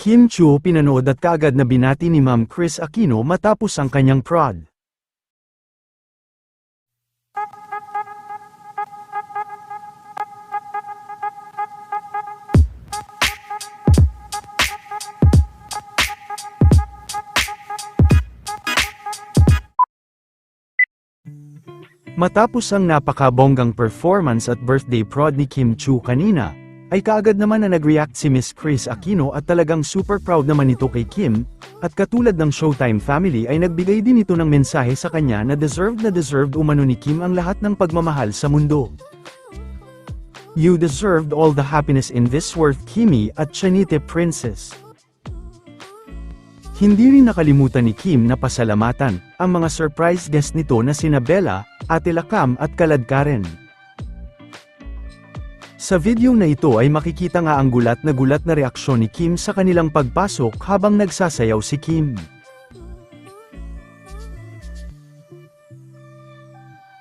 Kim Chu pinanood at kaagad na binati ni Ma'am Chris Aquino matapos ang kanyang prod. Matapos ang napakabonggang performance at birthday prod ni Kim Chu kanina, ay kaagad naman na nag-react si Miss Chris Aquino at talagang super proud naman ito kay Kim, at katulad ng Showtime family ay nagbigay din ito ng mensahe sa kanya na deserved na deserved umano ni Kim ang lahat ng pagmamahal sa mundo. You deserved all the happiness in this world Kimi at Chanite Princess. Hindi rin nakalimutan ni Kim na pasalamatan ang mga surprise guest nito na sina Bella, Ate Lakam at Kalad Karen. Sa video na ito ay makikita nga ang gulat na gulat na reaksyon ni Kim sa kanilang pagpasok habang nagsasayaw si Kim.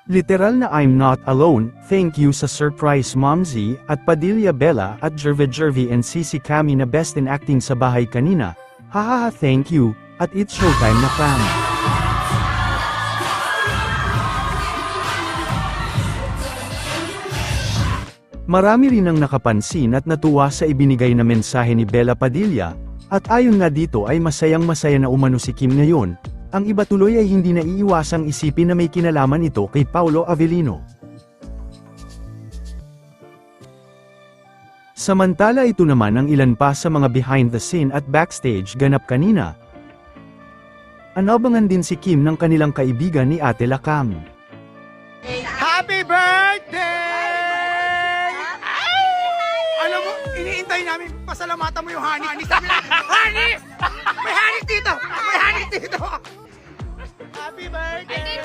Literal na I'm not alone, thank you sa surprise Momzy at Padilla Bella at Jerve Jervy and Cici Cami na best in acting sa bahay kanina. Hahaha thank you, at it's showtime na fam. Marami rin ang nakapansin at natuwa sa ibinigay na mensahe ni Bella Padilla, at ayon nga dito ay masayang masaya na umano si Kim ngayon, ang iba tuloy ay hindi na iiwasang isipin na may kinalaman ito kay Paulo Avellino. Samantala ito naman ang ilan pa sa mga behind the scene at backstage ganap kanina. Anabangan din si Kim ng kanilang kaibigan ni Ate Lakam. Happy birthday! Iniintay namin, pasalamatan mo yung honey. Honey! Sabi namin, honey! May honey dito! May honey dito! Happy birthday!